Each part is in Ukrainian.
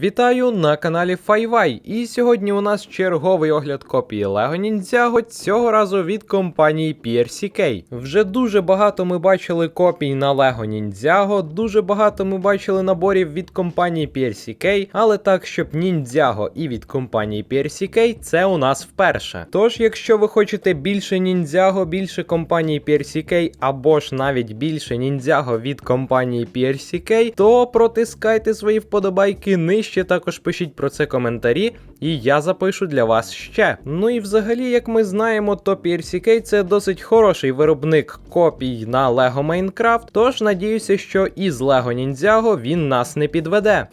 Вітаю на каналі FiWi. І сьогодні у нас черговий огляд копії Lego Ninjago, цього разу від компанії PRCK. Вже дуже багато ми бачили копій на Lego Ninjago, дуже багато ми бачили наборів від компанії PRCK, але так, щоб Ninjago і від компанії PRCK, це у нас вперше. Тож, якщо ви хочете більше Ninjago, більше компанії PRCK, або ж навіть більше Ninjago від компанії PRCK, то протискайте свої вподобайки нижче, також пишіть про це коментарі, і я запишу для вас ще. Ну і взагалі, як ми знаємо, то PRCK це досить хороший виробник копій на Lego Minecraft, тож надіюся, що із Lego Ninjago він нас не підведе.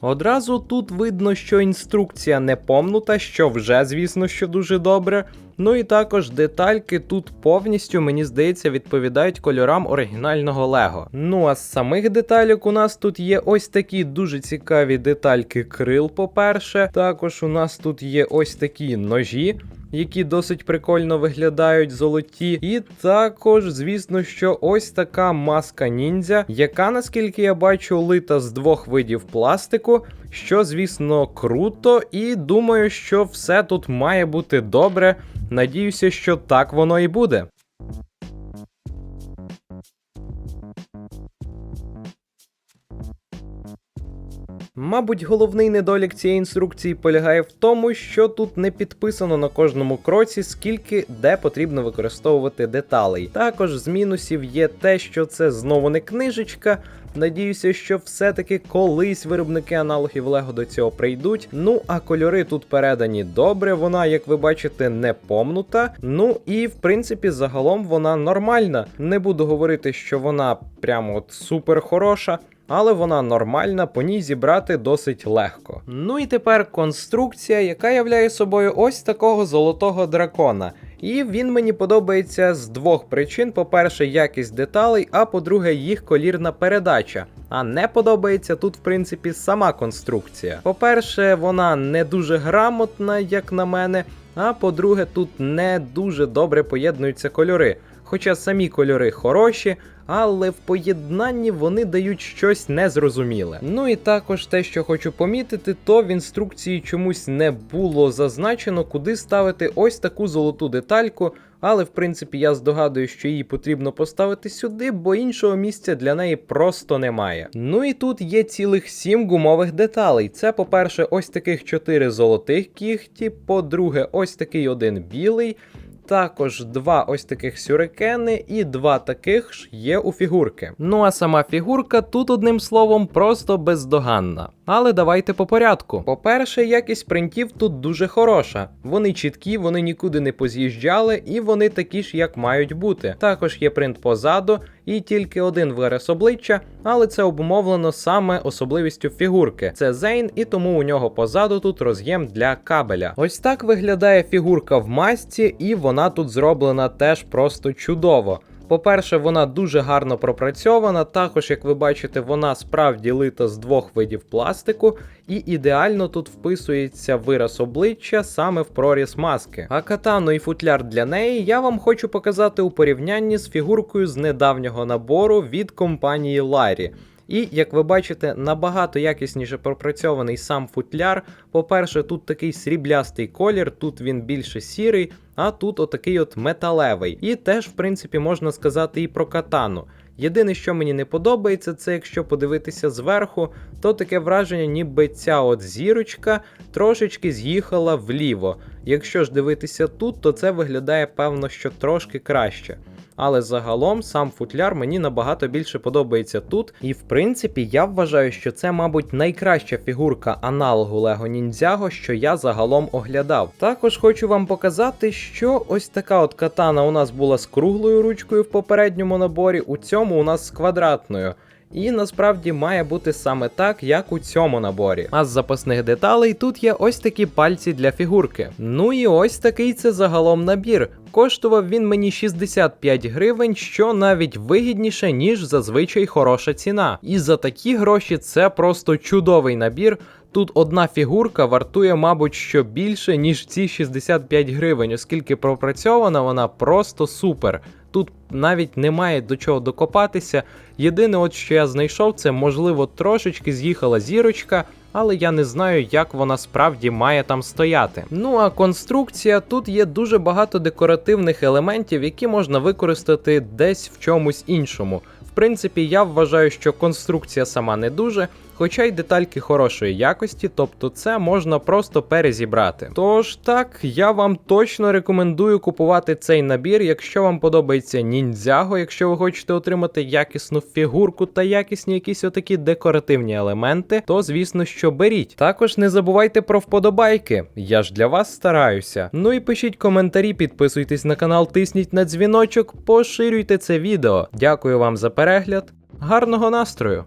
Одразу тут видно, що інструкція не помнута, що вже, звісно, що дуже добре. Ну і також детальки тут повністю, мені здається, відповідають кольорам оригінального Лего. Ну а з самих деталік у нас тут є ось такі дуже цікаві детальки крил, по-перше. Також у нас тут є ось такі ножі. Які досить прикольно виглядають золоті, і також, звісно, що ось така маска ніндзя, яка, наскільки я бачу, лита з двох видів пластику, що, звісно, круто, і думаю, що все тут має бути добре. Надіюся, що так воно і буде. Мабуть, головний недолік цієї інструкції полягає в тому, що тут не підписано на кожному кроці, скільки де потрібно використовувати деталей. Також з мінусів є те, що це знову не книжечка. Надіюся, що все-таки колись виробники аналогів Лего до цього прийдуть. Ну а кольори тут передані добре. Вона, як ви бачите, не помнута. Ну і в принципі, загалом вона нормальна. Не буду говорити, що вона прямо от супер хороша. Але вона нормальна, по ній зібрати досить легко. Ну і тепер конструкція, яка являє собою ось такого золотого дракона. І він мені подобається з двох причин: по-перше, якість деталей, а по-друге, їх колірна передача. А не подобається тут, в принципі, сама конструкція. По-перше, вона не дуже грамотна, як на мене. А по-друге, тут не дуже добре поєднуються кольори. Хоча самі кольори хороші, але в поєднанні вони дають щось незрозуміле. Ну і також те, що хочу помітити, то в інструкції чомусь не було зазначено, куди ставити ось таку золоту детальку. Але в принципі я здогадую, що її потрібно поставити сюди, бо іншого місця для неї просто немає. Ну і тут є цілих сім гумових деталей. Це, по-перше, ось таких чотири золотих кіхті, по-друге, ось такий один білий. Також два ось таких сюрикени і два таких ж є у фігурки. Ну а сама фігурка тут одним словом просто бездоганна. Але давайте по порядку. По-перше, якість принтів тут дуже хороша. Вони чіткі, вони нікуди не поз'їжджали, і вони такі ж, як мають бути. Також є принт позаду, і тільки один вираз обличчя, але це обумовлено саме особливістю фігурки. Це Зейн, і тому у нього позаду тут роз'єм для кабеля. Ось так виглядає фігурка в масці, і вона тут зроблена теж просто чудово. По-перше, вона дуже гарно пропрацьована. Також, як ви бачите, вона справді лита з двох видів пластику, і ідеально тут вписується вираз обличчя саме в проріз маски. А катану і футляр для неї я вам хочу показати у порівнянні з фігуркою з недавнього набору від компанії Ларі. І, як ви бачите, набагато якісніше пропрацьований сам футляр. По-перше, тут такий сріблястий колір, тут він більше сірий, а тут отакий от металевий. І теж, в принципі, можна сказати і про катану. Єдине, що мені не подобається, це якщо подивитися зверху, то таке враження, ніби ця от зірочка трошечки з'їхала вліво. Якщо ж дивитися тут, то це виглядає певно, що трошки краще. Але загалом сам футляр мені набагато більше подобається тут. І в принципі, я вважаю, що це, мабуть, найкраща фігурка аналогу Лего Ніндзяго, що я загалом оглядав. Також хочу вам показати, що ось така от катана у нас була з круглою ручкою в попередньому наборі, у цьому у нас з квадратною. І насправді має бути саме так, як у цьому наборі. А з запасних деталей тут є ось такі пальці для фігурки. Ну і ось такий це загалом набір. Коштував він мені 65 гривень, що навіть вигідніше, ніж зазвичай хороша ціна. І за такі гроші це просто чудовий набір. Тут одна фігурка вартує, мабуть, що більше, ніж ці 65 гривень, оскільки пропрацьована вона просто супер. Тут навіть немає до чого докопатися. Єдине, от що я знайшов, це можливо трошечки з'їхала зірочка. Але я не знаю, як вона справді має там стояти. Ну а конструкція тут є дуже багато декоративних елементів, які можна використати десь в чомусь іншому. В принципі, я вважаю, що конструкція сама не дуже, хоча й детальки хорошої якості, тобто це можна просто перезібрати. Тож так, я вам точно рекомендую купувати цей набір, якщо вам подобається ніндзяго, якщо ви хочете отримати якісну фігурку та якісні якісь отакі декоративні елементи, то звісно, що беріть. Також не забувайте про вподобайки, я ж для вас стараюся. Ну і пишіть коментарі, підписуйтесь на канал, тисніть на дзвіночок, поширюйте це відео. Дякую вам за перегляд. Гарного настрою!